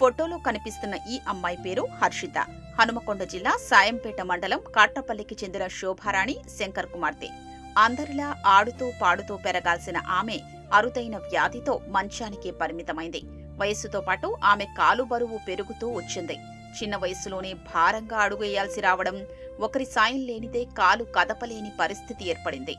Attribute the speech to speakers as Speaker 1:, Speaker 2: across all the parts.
Speaker 1: ఫోటోలో కనిపిస్తున్న ఈ అమ్మాయి పేరు హర్షిత. హనుమకొండ జిల్లా సాయంపేట మండలం కాట్రపల్లికి చెందిన శోభారాణి శంకర్ కుమార్తె. అందరిలా ఆడుతూ పాడుతూ పెరగాల్సిన ఆమె అరుదైన వ్యాధితో మంచానికే పరిమితమైంది. వయస్సుతో పాటు ఆమె కాలు బరువు పెరుగుతూ వచ్చింది. చిన్న వయస్సులోనే భారంగా అడుగేయాల్సి రావడం ఒకరి సాయం లేనిదే కాలు కదపలేని పరిస్థితి ఏర్పడింది.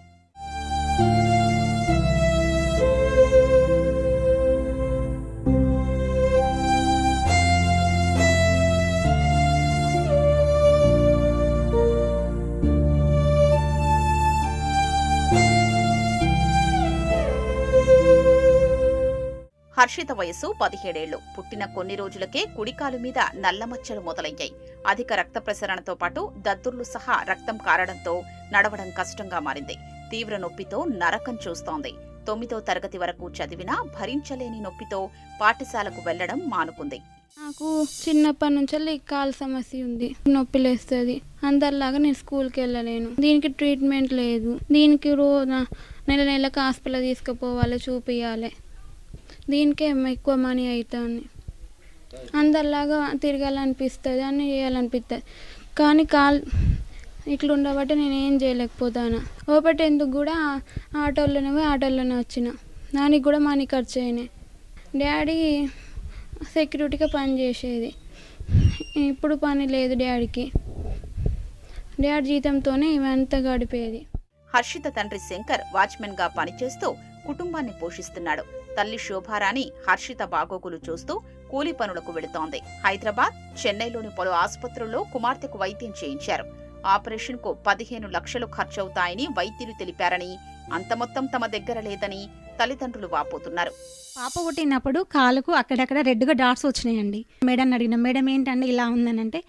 Speaker 1: హర్షిత వయసు పదిహేడేళ్ళు. పుట్టిన కొన్ని రోజులకే కుడికాలు మీద నల్లమచ్చలు మొదలయ్యాయి. అధిక రక్త ప్రసరణతో పాటు దద్దుర్లు సహా రక్తం కారడంతో నడవడం కష్టంగా మారింది. తీవ్ర నొప్పితో నరకం చూస్తోంది. తొమ్మిదో తరగతి వరకు చదివినా భరించలేని నొప్పితో పాఠశాలకు వెళ్ళడం మానుకుంది.
Speaker 2: నాకు చిన్నప్పటి నుంచి కాలు సమస్య ఉంది. నొప్పి లేస్తుంది. అందరిలాగా నేను స్కూల్కి వెళ్ళలేను. దీనికి ట్రీట్మెంట్ లేదు. దీనికి రోజు నెల నెలకు హాస్పిటల్ తీసుకుపోవాలి చూపించాలి దీనికే ఎక్కువ మనీ అవుతుంది అందరిలాగా తిరగాలనిపిస్తుంది అని చేయాలనిపిస్తుంది కానీ కాల్ ఇట్లా ఉండబట్టి నేను ఏం చేయలేకపోతాను? ఒకటి ఎందుకు కూడా ఆటోలోనే పోయి ఆటోలోనే వచ్చిన. దానికి కూడా మనీ ఖర్చు అయినాయి. డాడీ సెక్యూరిటీగా పని చేసేది. ఇప్పుడు పని లేదు డాడీకి. డాడీ జీతంతోనే ఇవంతా గడిపేది.
Speaker 1: హర్షిత తండ్రి శంకర్ వాచ్మెన్గా పనిచేస్తూ కుటుంబాన్ని పోషిస్తున్నాడు. తల్లి శోభారాణి హర్షిత బాగోగులు చూస్తూ కూలి పనులకు వెళుతోంది. హైదరాబాద్ చెన్నైలోని పలు ఆసుపత్రుల్లో కుమార్తెకు వైద్యం చేయించారు. ఆపరేషన్కు పదిహేను లక్షలు ఖర్చవుతాయని వైద్యులు తెలిపారని అంత మొత్తం తమ దగ్గర లేదని తల్లిదండ్రులు వాపోతున్నారు.
Speaker 3: పాప పుట్టినప్పుడు కాలుకు అక్కడక్కడ రెడ్గా డాట్స్ వచ్చినాయండి. మేడం అడిగిన మేడం ఏంటండి ఇలా ఉందని అంటే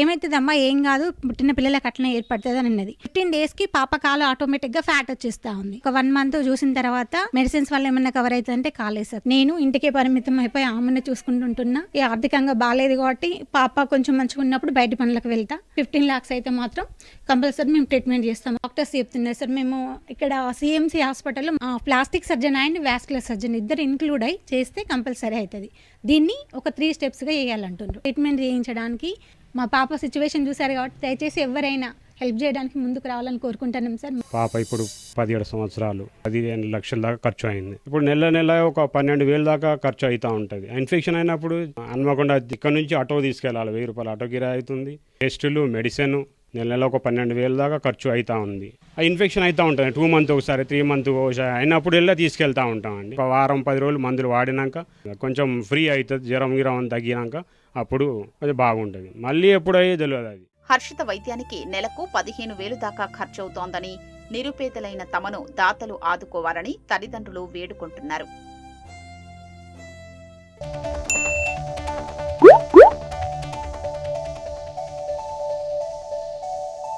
Speaker 3: ఏమవుతుందమ్మా ఏం కాదు పుట్టిన పిల్లలకు అట్లనే ఏర్పడుతుంది అని అన్నది ఫిఫ్టీన్ డేస్కి పాప కాలు ఆటోమేటిక్గా ఫ్యాట్ వచ్చేస్తా ఉంది. ఒక వన్ మంత్ చూసిన తర్వాత మెడిసిన్స్ వల్ల ఏమన్నా కవర్ అవుతుందంటే కాలేసారు నేను ఇంటికే పరిమితం అయిపోయి ఆమెను చూసుకుంటుంటున్నా. ఈ ఆర్థికంగా బాగాలేదు కాబట్టి పాప కొంచెం మంచిగా ఉన్నప్పుడు బయట పనులకు వెళ్తా. ఫిఫ్టీన్ లాక్స్ అయితే మాత్రం కంపల్సరీ మేము ట్రీట్మెంట్ చేస్తాం. డాక్టర్స్ చెప్తున్నారు సార్ మేము ఇక్కడ సిఎంసి హాస్పిటల్లో plastic surgeon and vascular surgeon ఇద్దరు ఇంక్లూడ్ అయి చేస్తే కంపల్సరీ అవుతుంది. దీన్ని ఒక త్రీ స్టెప్స్గా చేయాలంటున్నారు ట్రీట్మెంట్ చేయించడానికి మా పాప సిచ్యువేషన్ చూశారు కాబట్టి దయచేసి ఎవరైనా హెల్ప్ చేయడానికి ముందుకు రావాలని కోరుకుంటున్నాం సార్.
Speaker 4: పాప ఇప్పుడు పదిహేడు సంవత్సరాలు పదిహేను లక్షల దాకా ఖర్చు అయింది. ఇప్పుడు నెల నెల ఒక పన్నెండు వేలు దాకా ఖర్చు అవుతూ ఉంటుంది. ఇన్ఫెక్షన్ అయినప్పుడు హన్మకొండ ఇక్కడ నుంచి ఆటో తీసుకెళ్ళాలి. వెయ్యి రూపాయలు ఆటో కిరాయి అవుతుంది. టెస్టులు మెడిసిన్ నెల నెల ఒక పన్నెండు వేలు దాకా ఖర్చు అవుతూ ఉంది. ఆ ఇన్ఫెక్షన్ అవుతూ ఉంటుంది. టూ మంత్ ఒకసారి త్రీ మంత్ ఒకసారి అయినప్పుడు వెళ్ళి తీసుకెళ్తూ ఉంటామండి. ఒక వారం పది రోజులు మందులు వాడినాక కొంచెం ఫ్రీ అవుతుంది జ్వరం గిరం తగ్గినాక అప్పుడు అది బాగుంటుంది. మళ్ళీ ఎప్పుడయ్యే తెలియదు అది.
Speaker 1: హర్షిత వైద్యానికి నెలకు పదిహేను వేలు దాకా ఖర్చవుతోందని నిరుపేదలైన తమను దాతలు ఆదుకోవాలని తల్లిదండ్రులు వేడుకుంటున్నారు.